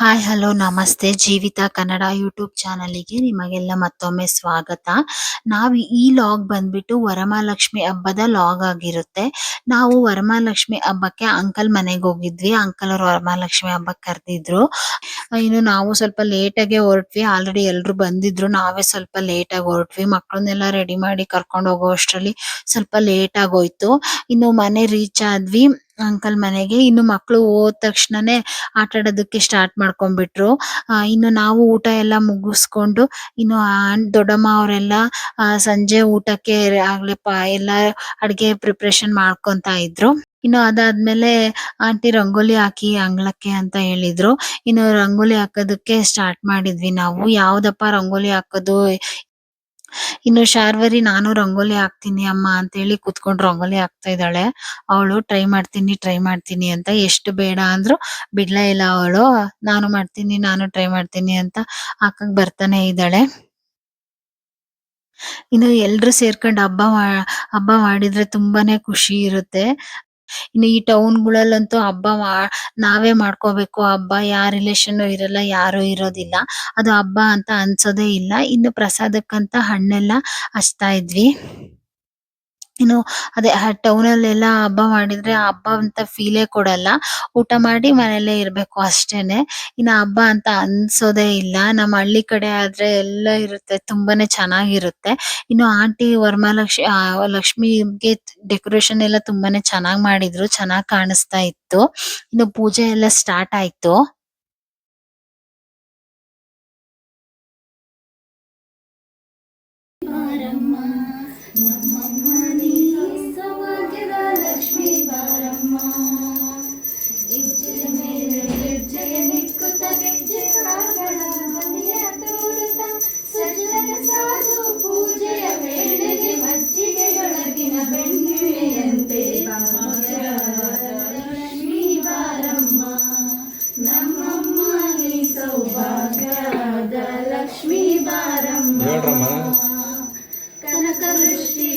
Hi hello ನಮಸ್ತೆ. ಜೀವಿತ Kannada YouTube ಚಾನಲಿಗೆ ನಿಮಗೆಲ್ಲ ಮತ್ತೊಮ್ಮೆ ಸ್ವಾಗತ. ನಾವು ಈ ಲಾಗ್ ಬಂದ್ಬಿಟ್ಟು ವರಮಹಾಲಕ್ಷ್ಮಿ ಹಬ್ಬದ ಲಾಗ್ ಆಗಿರುತ್ತೆ. ನಾವು ವರಮಹಾಲಕ್ಷ್ಮಿ ಹಬ್ಬಕ್ಕೆ ಅಂಕಲ್ ಮನೆಗೆ ಹೋಗಿದ್ವಿ. ಅಂಕಲ್ ಅವರು ವರಮಹಾಲಕ್ಷ್ಮಿ ಹಬ್ಬಕ್ಕೆ ಕರೆದಿದ್ರು. ಇನ್ನು ನಾವು ಸ್ವಲ್ಪ ಲೇಟ್ ಆಗಿ ಹೊರಟ್ವಿ. ಆಲ್ರೆಡಿ ಎಲ್ಲರೂ ಬಂದಿದ್ರು. ನಾವೇ ಸ್ವಲ್ಪ ಲೇಟ್ ಆಗಿ ಹೊರಟ್ವಿ. ಮಕ್ಕಳನ್ನೆಲ್ಲ ರೆಡಿ ಮಾಡಿ ಕರ್ಕೊಂಡು ಹೋಗೋ ಅಷ್ಟರಲ್ಲಿ ಸ್ವಲ್ಪ ಲೇಟ್ ಆಗೋಯ್ತು ಇನ್ನು ಮನೆ ರೀಚ್ ಆದ್ವಿ. ಅಂಕಲ್ ಮನೆಗೆ. ಇನ್ನು ಮಕ್ಕಳು ಹೋದ ತಕ್ಷಣನೇ ಆಟ ಆಡೋದಕ್ಕೆ ಸ್ಟಾರ್ಟ್ ಮಾಡ್ಕೊಂಡ್ಬಿಟ್ರು. ಇನ್ನು ನಾವು ಊಟ ಎಲ್ಲ ಮುಗಿಸ್ಕೊಂಡು, ಇನ್ನು ಆಂಟ್ ದೊಡ್ಡಮ್ಮ ಅವರೆಲ್ಲ ಸಂಜೆ ಊಟಕ್ಕೆ ಆಗ್ಲೇ ಪ ಎಲ್ಲ ಅಡ್ಗೆ ಪ್ರಿಪ್ರೇಷನ್ ಮಾಡ್ಕೊಂತ ಇದ್ರು. ಇನ್ನು ಅದಾದ್ಮೇಲೆ ಆಂಟಿ ರಂಗೋಲಿ ಹಾಕಿ ಅಂಗಳಕ್ಕೆ ಅಂತ ಹೇಳಿದ್ರು. ಇನ್ನು ರಂಗೋಲಿ ಹಾಕೋದಕ್ಕೆ ಸ್ಟಾರ್ಟ್ ಮಾಡಿದ್ವಿ ನಾವು. ಯಾವ್ದಪ್ಪ ರಂಗೋಲಿ ಹಾಕೋದು ಇನ್ನು ಶಾರ್ವರಿ ನಾನು ರಂಗೋಲಿ ಹಾಕ್ತೀನಿ ಅಮ್ಮ ಅಂತ ಹೇಳಿ ಕುತ್ಕೊಂಡು ರಂಗೋಲಿ ಹಾಕ್ತಾ ಇದ್ದಾಳೆ. ಅವಳು, ಟ್ರೈ ಮಾಡ್ತೀನಿ ಟ್ರೈ ಮಾಡ್ತೀನಿ ಅಂತ. ಎಷ್ಟು ಬೇಡ ಅಂದ್ರು, ಬಿಡ್ಲೇ ಇಲ್ಲ ಅವಳು, ನಾನು ಮಾಡ್ತೀನಿ, ನಾನು ಟ್ರೈ ಮಾಡ್ತೀನಿ ಅಂತ ಹಾಕಕ್ ಬರ್ತಾನೆ ಇದ್ದಾಳೆ. ಇನ್ನು ಎಲ್ರು ಸೇರ್ಕೊಂಡು ಹಬ್ಬ ಮಾ, ಹಬ್ಬ ಮಾಡಿದ್ರೆ ತುಂಬಾನೇ ಖುಷಿ ಇರುತ್ತೆ. ಇನ್ನು ಈ ಟೌನ್ ಗಳಲ್ಲಂತೂ ಹಬ್ಬ ಮಾ, ನಾವೇ ಮಾಡ್ಕೋಬೇಕು. ಹಬ್ಬ ಯಾರ್ ರಿಲೇಶನ್ ಇರಲ್ಲ, ಯಾರು ಇರೋದಿಲ್ಲ. ಅದು ಹಬ್ಬ ಅಂತ ಅನ್ಸೋದೇ ಇಲ್ಲ. ಇನ್ನು ಪ್ರಸಾದಕ್ಕಂತ ಹಣ್ಣೆಲ್ಲ ಹಚ್ತಾ ಇದ್ವಿ. ಇನ್ನು ಅದೇ ಟೌನ್ ಅಲ್ಲೆಲ್ಲ ಹಬ್ಬ ಮಾಡಿದ್ರೆ ಆ ಹಬ್ಬ ಅಂತ ಫೀಲೇ ಕೊಡಲ್ಲ. ಊಟ ಮಾಡಿ ಮನೇಲೆ ಇರ್ಬೇಕು ಅಷ್ಟೇನೆ. ಇನ್ನು ಹಬ್ಬ ಅಂತ ಅನ್ಸೋದೇ ಇಲ್ಲ. ನಮ್ಮ ಹಳ್ಳಿ ಕಡೆ ಆದ್ರೆ ಎಲ್ಲ ಇರುತ್ತೆ ತುಂಬಾನೇ ಚೆನ್ನಾಗಿರುತ್ತೆ. ಇನ್ನು ಆಂಟಿ ವರಮಹಾಲಕ್ಷ್ಮಿ ಆ, ಲಕ್ಷ್ಮಿಗೆ ಡೆಕೋರೇಷನ್ ಎಲ್ಲ ತುಂಬಾನೇ ಚೆನ್ನಾಗ್ ಮಾಡಿದ್ರು ಚೆನ್ನಾಗ್ ಕಾಣಿಸ್ತಾ ಇತ್ತು. ಇನ್ನು ಪೂಜೆ ಎಲ್ಲ ಸ್ಟಾರ್ಟ್ ಆಯ್ತು.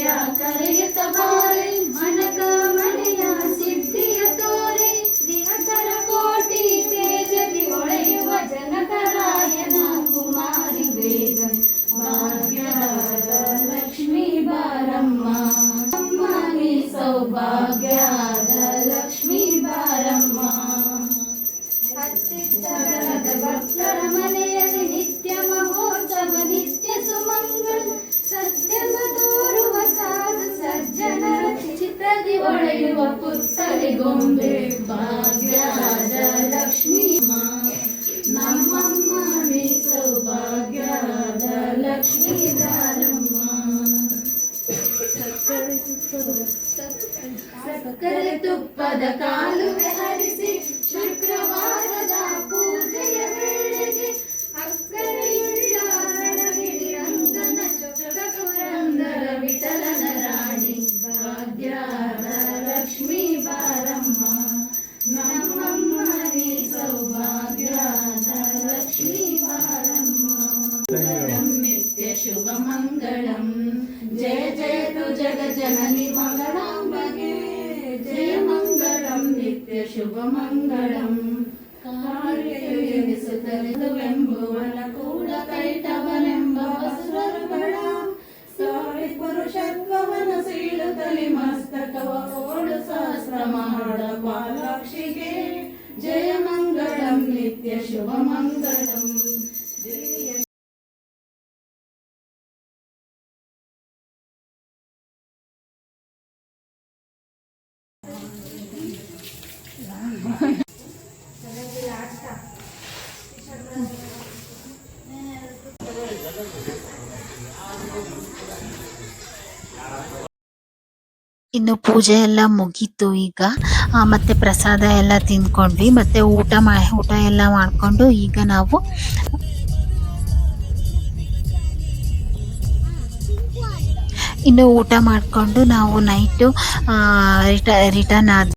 ದೃಷ್ಟಿಯ ಕರೆಯುತ್ತ ಬಾರೆ ಮನಕ ಮನೆಯ ಸಿದ್ಧಿಯ ತೋರೆ ದಿನಕರ ಕೋಟಿ ತೇಜದಿ ಹೊಳೆಯುವ ಜನಕರಾಯನ ಕುಮಾರಿ ಬೇಗ ಭಾಗ್ಯದ ಲಕ್ಷ್ಮೀ ಬಾರಮ್ಮ ಅಮ್ಮ ನೀ ಸೌಭಾಗ್ಯದ ಪುತ್ತಳಿ ಗೊಂಬೆ ಭಾಗ್ಯದ ಲಕ್ಷ್ಮೀ ಮಾ. ನಮ್ಮಮ್ಮ ನೀ ಸೌಭಾಗ್ಯದ ಲಕ್ಷ್ಮೀ ದಾರಮ್ಮ. ಸಕ್ಕರೆ ತುಪ್ಪದ ಕಾಲುವೆ ಹರಿಸಿ ನಿತ್ಯ ಶುಭ ಕಾರ್ಯವೆಂಬುವನ ಕೂಡ ಕೈಟವನೆಂಬ ಬಸವರುಗಳ ಸಾರಿ ಪುರುಷತ್ವವನ ಸೀಳುತ್ತಲಿ ಮಸ್ತಕವ ಓಡು ಸಹಸ್ರ ಮಹಾಡ ಪಾಲಾಕ್ಷಿಗೆ. ಜಯ ಮಂಗಳಂ ನಿತ್ಯ ಶುಭ ಮಂಗಳಂ ಇನ್ನು ಪೂಜೆ ಎಲ್ಲ ಮುಗೀತು ಈಗ. ಮತ್ತೆ ಪ್ರಸಾದ ಎಲ್ಲ ತಿನ್ಕೊಂಡ್ವಿ ಮತ್ತೆ ಊಟ ಮಾ, ಊಟ ಎಲ್ಲ ಮಾಡಿಕೊಂಡು ಈಗ ನಾವು ಇನ್ನು ಊಟ ಮಾಡಿಕೊಂಡು ನಾವು ನೈಟು ರಿಟ, ರಿಟರ್ನ್ ಆದ್ವಿ